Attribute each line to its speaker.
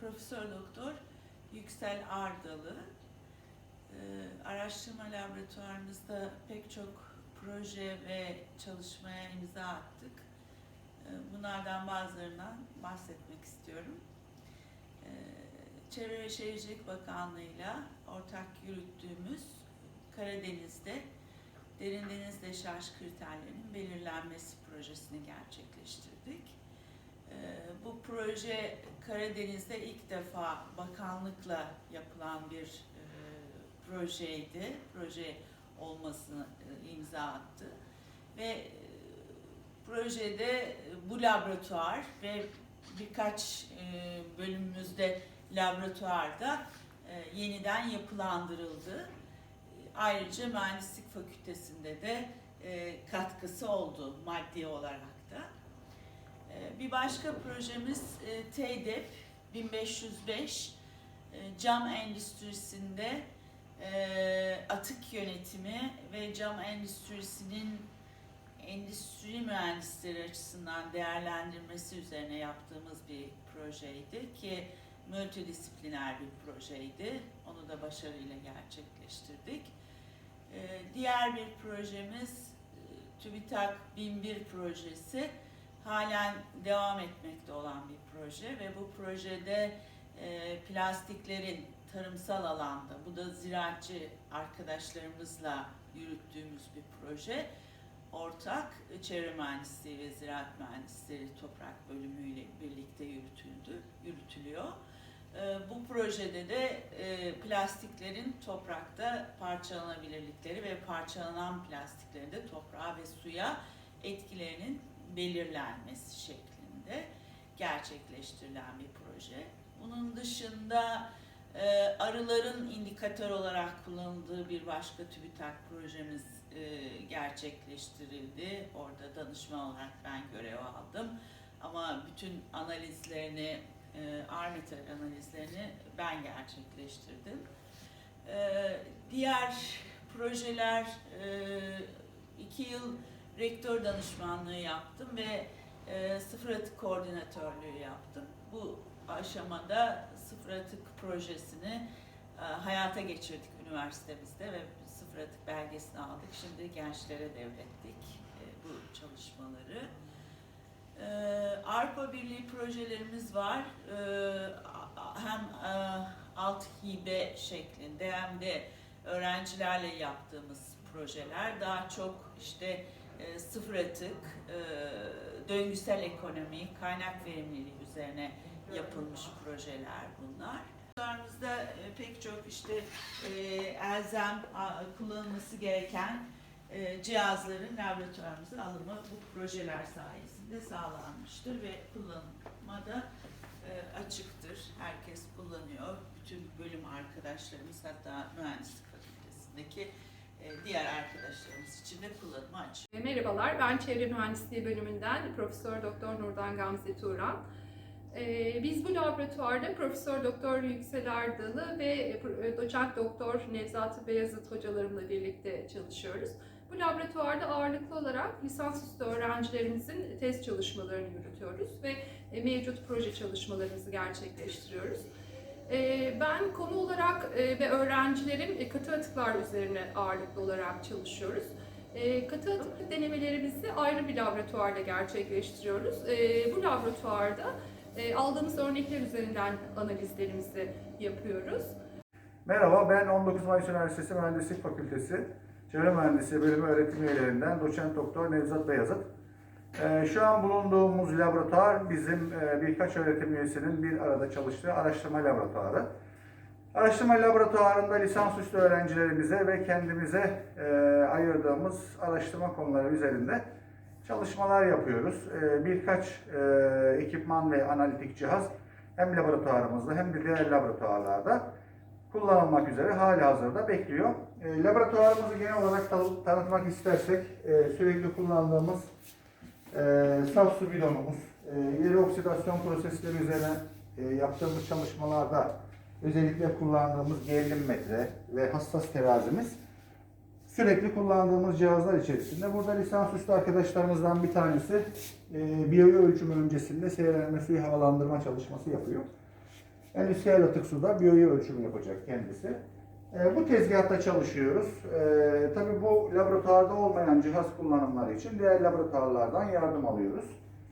Speaker 1: Profesör Doktor Yüksel Ardalı. Ee, araştırma laboratuvarımızda pek çok proje ve çalışmaya imza attık. Ee, bunlardan bazılarından bahsetmek istiyorum. Ee, Çevre ve Şehircilik Bakanlığı'yla ortak yürüttüğümüz Karadeniz'de derin deniz deşarj kriterlerinin belirlenmesi projesini gerçekleştirdik. Ee, Bu proje Karadeniz'de ilk defa bakanlıkla yapılan bir e, projeydi. Proje olmasını e, imza attı. Ve e, projede bu laboratuvar ve birkaç e, bölümümüzde laboratuvarda e, yeniden yapılandırıldı. Ayrıca mühendislik fakültesinde de e, katkısı oldu maddi olarak. E, Bir başka projemiz e, TEDEP 1505 e, cam endüstrisinde e, atık yönetimi ve cam endüstrisinin endüstri mühendisleri açısından değerlendirmesi üzerine yaptığımız bir projeydi ki multidisipliner bir projeydi. Onu da başarıyla gerçekleştirdik. Ee, Diğer bir projemiz TÜBİTAK 1001 projesi halen devam etmekte olan bir proje ve bu projede e, plastiklerin tarımsal alanda, bu da ziraatçı arkadaşlarımızla yürüttüğümüz bir proje. Ortak çevre mühendisliği ve ziraat mühendisleri toprak bölümüyle birlikte yürütüldü, yürütülüyor. E, Bu projede de e, plastiklerin toprakta parçalanabilirlikleri ve parçalanan plastiklerin de toprağa ve suya etkilerinin belirlenmesi şeklinde gerçekleştirilen bir proje. Bunun dışında e, arıların indikatör olarak kullanıldığı bir başka TÜBİTAK projemiz e, gerçekleştirildi. Orada danışma olarak ben görev aldım. Ama bütün analizlerini, e, Armitar analizlerini ben gerçekleştirdim. E, diğer projeler, e, iki yıl rektör danışmanlığı yaptım ve e, sıfır atık koordinatörlüğü yaptım. Bu aşamada sıfır atık projesini e, hayata geçirdik üniversitemizde ve sıfır atık belgesini aldık. Şimdi gençlere devrettik e, bu çalışmaları. E, Arpa Birliği projelerimiz var. E, hem e, alt hibe şeklinde hem de öğrencilerle yaptığımız projeler. Daha çok işte e, sıfır atık, e, döngüsel ekonomi, kaynak verimliliği üzerine yapılmış projeler bunlar. Laboratuvarımızda e, pek çok işte e, elzem kullanılması gereken e, cihazların laboratuvarımıza alımı bu projeler sayesinde sağlanmıştır ve kullanıma da açıktır. Herkes kullanıyor. Bütün bölüm arkadaşlarımız hatta mühendislik fakültesindeki diğer arkadaşlarımız için de kullanıma açık.
Speaker 2: E, Merhabalar, ben Çevre Mühendisliği bölümünden Profesör Doktor Nurdan Gamze Turan. E, Biz bu laboratuvarda Profesör Doktor Yüksel Ardalı ve e, Doçent Doktor Nevzat Beyazıt hocalarımla birlikte çalışıyoruz. Bu laboratuvarda ağırlıklı olarak lisansüstü öğrencilerimizin test çalışmalarını yürütüyoruz ve e, mevcut proje çalışmalarımızı gerçekleştiriyoruz. E, Ben konu olarak e, ve öğrencilerim e, katı atıklar üzerine ağırlıklı olarak çalışıyoruz. E, katı atık denemelerimizi ayrı bir laboratuvarda gerçekleştiriyoruz. Bu laboratuvarda aldığımız örnekler üzerinden analizlerimizi yapıyoruz.
Speaker 3: Merhaba, ben 19 Mayıs Üniversitesi Mühendislik Fakültesi Çevre Mühendisliği Bölümü öğretim üyelerinden doçent doktor Nevzat Beyazıt. Ee, Şu an bulunduğumuz laboratuvar bizim e, birkaç öğretim üyesinin bir arada çalıştığı araştırma laboratuvarı. Araştırma laboratuvarında lisansüstü öğrencilerimize ve kendimize e, ayırdığımız araştırma konuları üzerinde çalışmalar yapıyoruz. E, Birkaç ekipman ve analitik cihaz hem laboratuvarımızda hem de diğer laboratuvarlarda kullanılmak üzere hali hazırda bekliyor. Laboratuvarımızı genel olarak tanı- tanıtmak istersek sürekli kullandığımız e, saf su bidonumuz, e, ileri oksidasyon prosesleri üzerine e, yaptığımız çalışmalarda özellikle kullandığımız gerilim metre ve hassas terazimiz sürekli kullandığımız cihazlar içerisinde. Burada lisansüstü arkadaşlarımızdan bir tanesi e, biyoyu ölçümü öncesinde seyrelme suyu havalandırma çalışması yapıyor. endüstriyel atık suda biyoyu ölçümü yapacak kendisi. E, bu tezgahta çalışıyoruz. E, tabii bu laboratuvarda olmayan cihaz kullanımları için diğer laboratuvarlardan yardım alıyoruz.